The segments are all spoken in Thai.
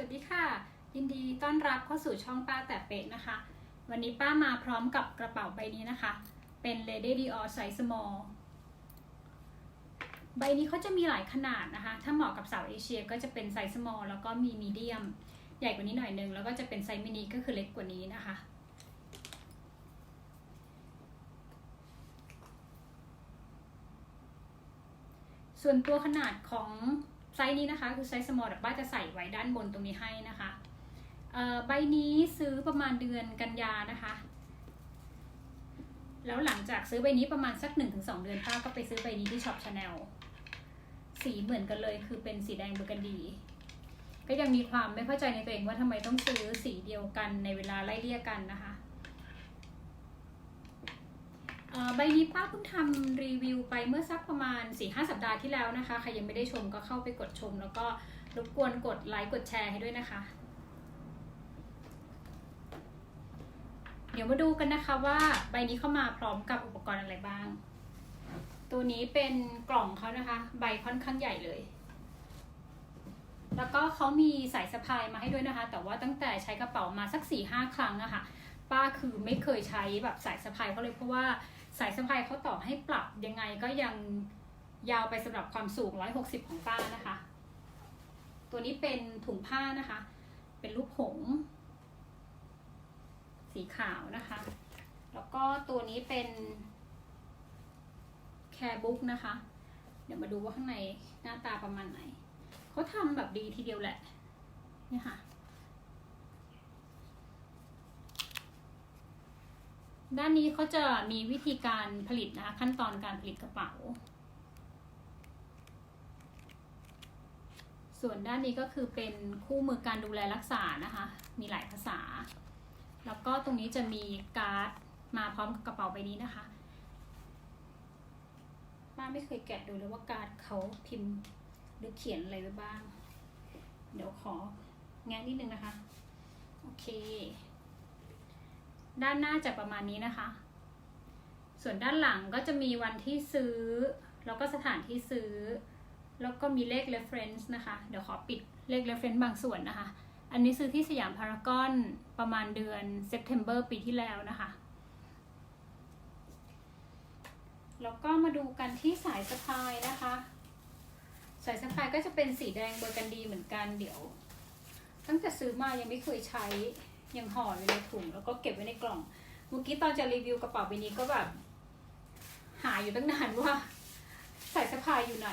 วัสดีค่ะ ยินดีต้อนรับเข้าสู่ช่องป้าแต่เป็ดนะคะ วันนี้ป้ามาพร้อมกับกระเป๋าใบนี้นะคะ เป็น Lady Dior Size Small ใบนี้เขาจะมีหลายขนาดนะคะ ถ้าเหมาะกับสาวเอเชียก็จะเป็นไซส์ small แล้วก็มีมีเดียมใหญ่กว่านี้หน่อยนึง แล้วก็จะเป็นไซส์มินิก็คือเล็กกว่านี้นะคะส่วนตัวขนาดของ ไซส์นี้นะคะคือไซส์ small แต่ป้าจะใส่ไว้ด้านบนตรงนี้ให้นะคะใบนี้ซื้อประมาณเดือนกันยานะคะ แล้วหลังจากซื้อใบนี้ประมาณสัก 1-2 เดือนป้าก็ไปซื้อใบนี้ที่ช็อปชาแนลสีเหมือนกันเลยคือเป็นสีแดงเบอร์กันดี ก็ยังมีความไม่เข้าใจในตัวเองว่าทำไมต้องซื้อสีเดียวกันในเวลาไล่เลี่ยกันนะคะ ใบนี้ป้าเพิ่งทำรีวิวไปเมื่อสักประมาณ 4-5 สัปดาห์ที่แล้วนะคะ ใครยังไม่ได้ชมก็เข้าไปกดชม แล้วก็รบกวนกดไลค์กดแชร์ให้ด้วยนะคะ เดี๋ยวมาดูกันนะคะว่าใบนี้เข้ามาพร้อมกับอุปกรณ์อะไรบ้าง ตัวนี้เป็นกล่องเขานะคะ ใบค่อนข้างใหญ่เลย แล้วก็เขามีสายสะพายมาให้ด้วยนะคะ แต่ว่าตั้งแต่ใช้กระเป๋ามาสักสี่ห้าครั้งอะคะ่ะ ป้าคือไม่เคยใช้แบบสายสะพายเขาเลยเพราะว่าสายสะพายเขาต่อให้ปรับยังไงก็ยังยาวไปสำหรับความสูง 160 ของป้านะคะ ตัวนี้เป็นถุงผ้านะคะ เป็นรูปหงส์สีขาวนะคะ แล้วก็ตัวนี้เป็นแคร์บุ๊กนะคะ เดี๋ยวมาดูว่าข้างในหน้าตาประมาณไหน เขาทำแบบดีทีเดียวแหละ เนี่ยค่ะ ด้านนี้เขาจะมีวิธีการผลิตนะคะขั้นตอนการผลิตกระเป๋า ส่วนด้านนี้ก็คือเป็นคู่มือการดูแลรักษานะคะ มีหลายภาษา แล้วก็ตรงนี้จะมีการ์ดมาพร้อมกับกระเป๋าใบนี้นะคะป้าไม่เคยแกะดูเลยว่าการ์ดเขาพิมพ์หรือเขียนอะไรไว้บ้าง เดี๋ยวขอแงะนิดนึงนะคะ โอเค ด้านหน้าจะประมาณนี้นะคะ ส่วนด้านหลังก็จะมีวันที่ซื้อ แล้วก็สถานที่ซื้อ แล้วก็มีเลข reference นะคะ เดี๋ยวขอปิดเลข reference บางส่วนนะคะ อันนี้ซื้อที่สยามพารากอนประมาณเดือน September ปีที่แล้วนะคะแล้วก็มาดูกันที่สายสะพายนะคะ สายสะพายก็จะเป็นสีแดงเบอร์กันดีเหมือนกันเดี๋ยว ตั้งแต่ซื้อมายังไม่เคยใช้ ยังห่ออยู่ในถุงแล้วก็เก็บไว้ในกล่อง เมื่อกี้ตอนจะรีวิวกระเป๋าใบนี้ก็แบบ หาอยู่ตั้งนานว่าสายสะพายอยู่ไหน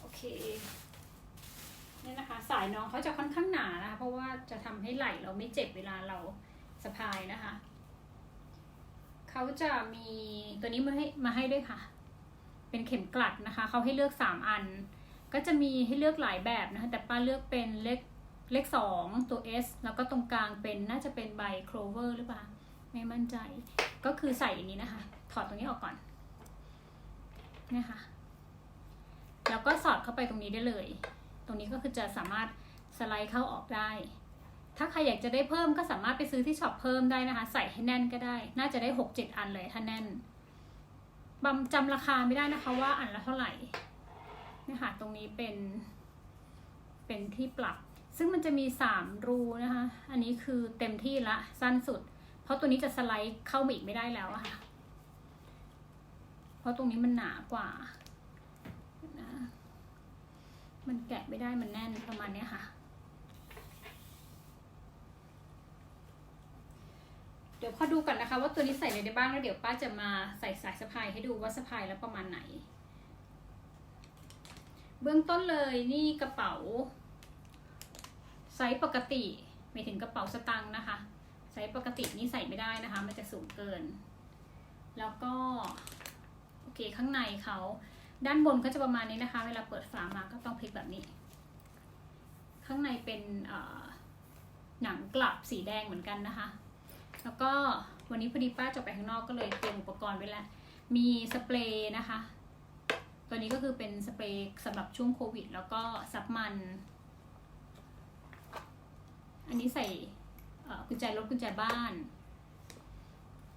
โอเคนี่นะคะ สายน้องเขาจะค่อนข้างหนานะคะเพราะว่าจะทำให้ไหล่เราไม่เจ็บเวลาเราสะพายนะคะ เขาจะมีตัวนี้มาให้มาให้ด้วยค่ะ เป็นเข็มกลัดนะคะ เขาให้เลือกสามอัน ก็จะมีให้เลือกหลายแบบนะคะ แต่ป้าเลือกเป็นเลข เลขสองตัว S แล้วก็ตรงกลางเป็นน่าจะเป็นใบโคลเวอร์หรือเปล่า ไม่มั่นใจ ก็คือใส่อย่างนี้นะคะ ถอดตรงนี้ออกก่อนเนี่ยค่ะแล้วก็สอดเข้าไปตรงนี้ได้เลย ตรงนี้ก็คือจะสามารถสไลด์เข้าออกได้ ถ้าใครอยากจะได้เพิ่มก็สามารถไปซื้อที่ช็อปเพิ่มได้นะคะ ใส่ให้แน่นก็ได้ น่าจะได้หกเจ็ดอันเลยถ้าแน่นบำจำราคาไม่ได้นะคะว่าอันละเท่าไหร่เนี่ยค่ะตรงนี้เป็นเป็นที่ปรับ ซึ่งมันจะมีสามรูนะคะ อันนี้คือเต็มที่ละสั้นสุด เพราะตัวนี้จะสไลด์เข้ามาอีกไม่ได้แล้วอะค่ะ เพราะตรงนี้มันหนากว่านะมันแกะไม่ได้มันแน่นประมาณนี้ค่ะ เดี๋ยวพอดูกันนะคะ ว่าตัวนี้ใส่อะไรได้บ้างแล้วเดี๋ยวป้าจะมาใส่สายสะพายให้ดูว่าสะพายแล้วประมาณไหน เบื้องต้นเลยนี่กระเป๋า ไซส์ปกติไม่ถึงกระเป๋าสตังค์นะคะ ไซส์ปกตินี่ใส่ไม่ได้นะคะ มันจะสูงเกิน แล้วก็โอเคข้างในเขาด้านบนก็จะประมาณนี้นะคะ เวลาเปิดฝามาก็ต้องพลิกแบบนี้ ข้างในเป็นหนังกลับสีแดงเหมือนกันนะคะ แล้วก็วันนี้พอดีป้าจะไปข้างนอกก็เลยเตรียมอุปกรณ์ไว้แล้ว มีสเปรย์นะคะ ตัวนี้ก็คือเป็นสเปรย์สำหรับช่วงโควิด แล้วก็ซับมัน อันนี้ใส่กุญแจรถกุญแจบ้าน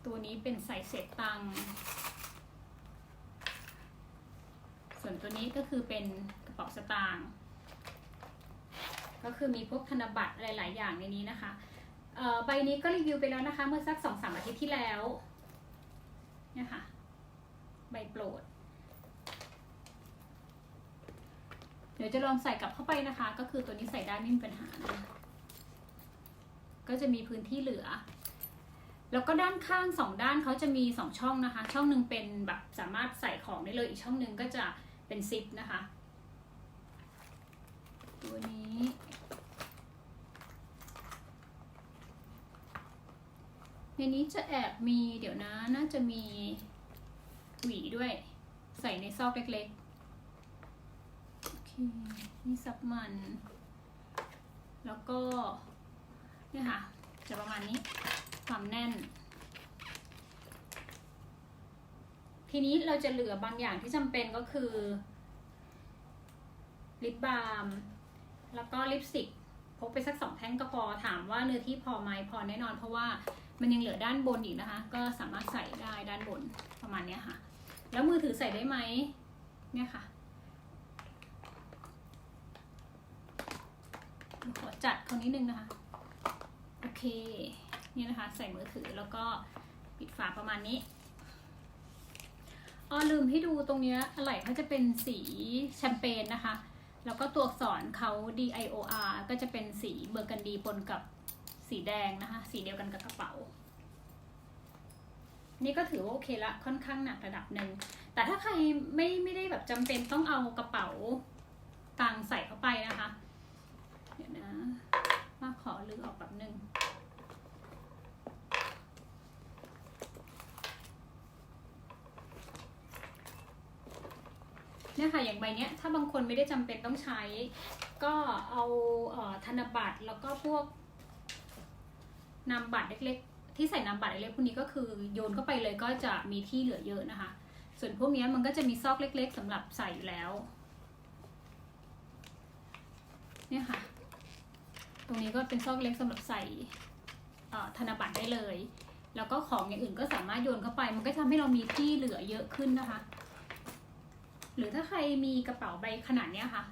ตัวนี้เป็นใส่เศษตังค์ส่วนตัวนี้ก็คือเป็นกระเป๋าสตางค์ ก็คือมีพวกธนบัตรหลาย ๆ อย่างในนี้นะคะใบนี้ก็รีวิวไปแล้วนะคะ เมื่อสักสองสามอาทิตย์ที่แล้วเนี่ยค่ะ ใบโปรด เดี๋ยวจะลองใส่กลับเข้าไปนะคะ ก็คือตัวนี้ใส่ได้ไม่มีปัญหานะ ก็จะมีพื้นที่เหลือ แล้วก็ด้านข้างสองด้านเขาจะมีสองช่องนะคะ ช่องหนึ่งเป็นแบบสามารถใส่ของได้เลย อีกช่องหนึ่งก็จะเป็นซิปนะคะ ตัวนี้ในนี้จะแอบมีเดี๋ยวนะน่าจะมีหวีด้วย ใส่ในซอกเล็กๆโอเคนี่ซับมัน แล้วก็ นี่ยค่ะ จะประมาณนี้ความแน่น ทีนี้เราจะเหลือบางอย่างที่จำเป็นก็คือ ลิปบาล์มแล้วก็ลิปสติกพกไปสักสองแท่งก็พอถามว่าเนื้อที่พอไหมพอแน่นอน เพราะว่ามันยังเหลือด้านบนอีกนะคะ ก็สามารถใส่ได้ด้านบนประมาณนี้ค่ะ แล้วมือถือใส่ได้ไหมเนี่ยค่ะขอจัดเขานิดนึงนะคะ โอเค นี่นะคะ ใส่มือถือแล้วก็ปิดฝาประมาณนี้อ๋อลืมให้ดูตรงเนี้ยอะไหล่เขาจะเป็นสีแชมเปญนะคะ แล้วก็ตัวอักษรเขา D I O R ก็จะเป็นสีเบอร์กันดีปนกับสีแดงนะคะ สีเดียวกันกับกระเป๋า นี่ก็ถือว่าโอเคละค่อนข้างหนักระดับหนึ่ง แต่ถ้าใครไม่ไม่ได้แบบจำเป็นต้องเอากระเป๋าตังใส่เข้าไปนะคะ เดี๋ยวนะว่าขอลือออกแบบหนึ่ง เนี่ยค่ะอย่างใบเนี้ยถ้าบางคนไม่ได้จำเป็นต้องใช้ ก็เอาเออธนบัตรแล้วก็พวกนามบัตรเล็กๆ ที่ใส่นามบัตรเล็กๆพวกนี้ก็คือโยนเข้าไปเลยก็จะมีที่เหลือเยอะนะคะ ส่วนพวกนี้มันก็จะมีซอกเล็ก ๆสำหรับใส่อยู่แล้วเนี่ยค่ะ ตรงนี้ก็เป็นซอกเล็กสำหรับใส่ธนบัตรได้เลย แล้วก็ของอย่างอื่นก็สามารถโยนเข้าไป มันก็ทำให้เรามีที่เหลือเยอะขึ้นนะคะ หรือถ้าใครมีกระเป๋าใบขนาดเนี้ยค่ะ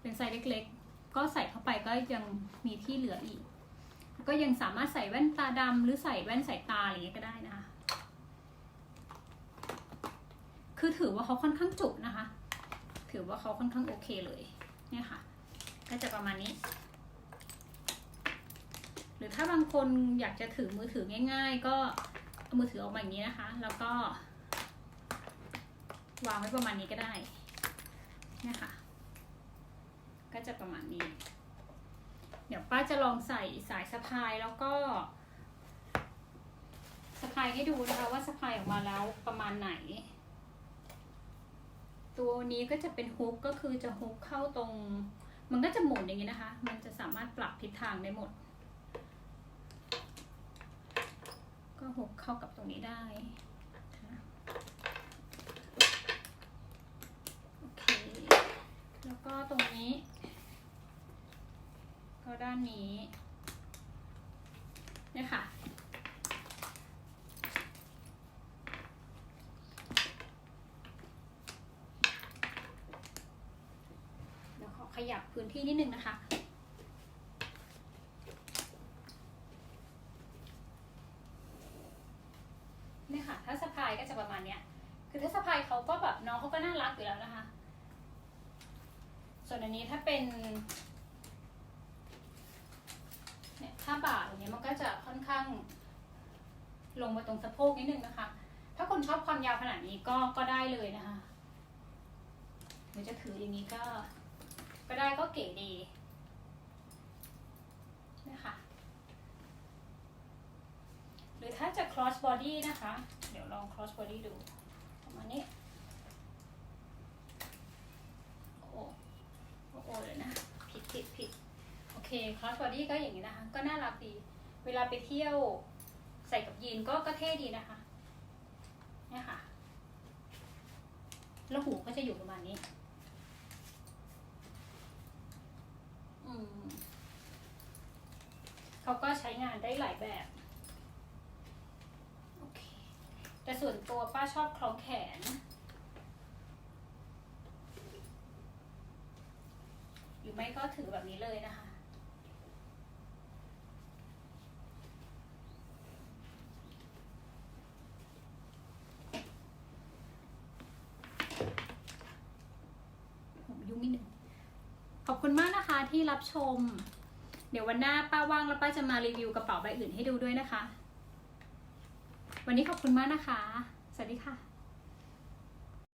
เป็นไซส์เล็กๆ ก็ใส่เข้าไปก็ยังมีที่เหลืออีก ก็ยังสามารถใส่แว่นตาดำหรือใส่แว่นสายตาอะไรอย่างเงี้ยก็ได้นะคะคือถือว่าเขาค่อนข้างจุนะคะ ถือว่าเขาค่อนข้างโอเคเลยเนี่ยค่ะ ก็จะประมาณนี้ หรือถ้าบางคนอยากจะถือมือถือง่าย ๆ ก็เอามือถือออกมาอย่างนี้นะคะ แล้วก็ วางไว้ประมาณนี้ก็ได้เนี่ยค่ะก็จะประมาณนี้ เดี๋ยวป้าจะลองใส่สายสะพายแล้วก็สะพายให้ดูนะคะว่าสะพายออกมาแล้วประมาณไหน ตัวนี้ก็จะเป็นฮุกก็คือจะฮุกเข้าตรง มันก็จะหมุนอย่างนี้นะคะ มันจะสามารถปรับทิศทางได้หมด ก็ฮุกเข้ากับตรงนี้ได้ค่ะโอเค แล้วก็ตรงนี้ ก็ด้านนี้เนี่ยค่ะ เดี๋ยวขอขยับพื้นที่นิดนึงนะคะเนี่ยค่ะ ถ้าสะพายก็จะประมาณเนี้ย คือถ้าสะพายเขาก็แบบน้องเขาก็น่ารักอยู่แล้วนะคะ ส่วนอันนี้ถ้าเป็น เนี่ย ถ้าบ่าอย่างเงี้ยมันก็จะค่อนข้าง ลงมาตรงสะโพกนิดนึงนะคะ ถ้าคนชอบความยาวขนาดนี้ก็ก็ได้เลยนะคะหรือจะถืออย่างนี้ก็ ก็ได้ก็เก๋ดีนะคะหรือถ้าจะ cross body นะคะ เดี๋ยวลอง cross body ดูประมาณนี้ โอ้โอ้โอ้เลยนะ ผิดผิดผิด โอเค cross body ก็อย่างนี้นะคะ ก็น่ารักดี เวลาไปเที่ยวใส่กับยีนก็ก็เท่ดีนะคะเนี่ยค่ะ แล้วหูก็จะอยู่ประมาณนี้ อืมเขาก็ใช้งานได้หลายแบบโอเคแต่ส่วนตัวป้าชอบคล้องแขน หรือไม่ก็ถือแบบนี้เลยนะคะ ผมยุ่งนิดหนึ่งข อบคุณมากนะคะที่รับชม เดี๋ยววันหน้าป้าว่างแล้วป้าจะมารีวิวกระเป๋าใบอื่นให้ดูด้วยนะคะ วันนี้ขอบคุณมากนะคะ สวัสดีค่ะ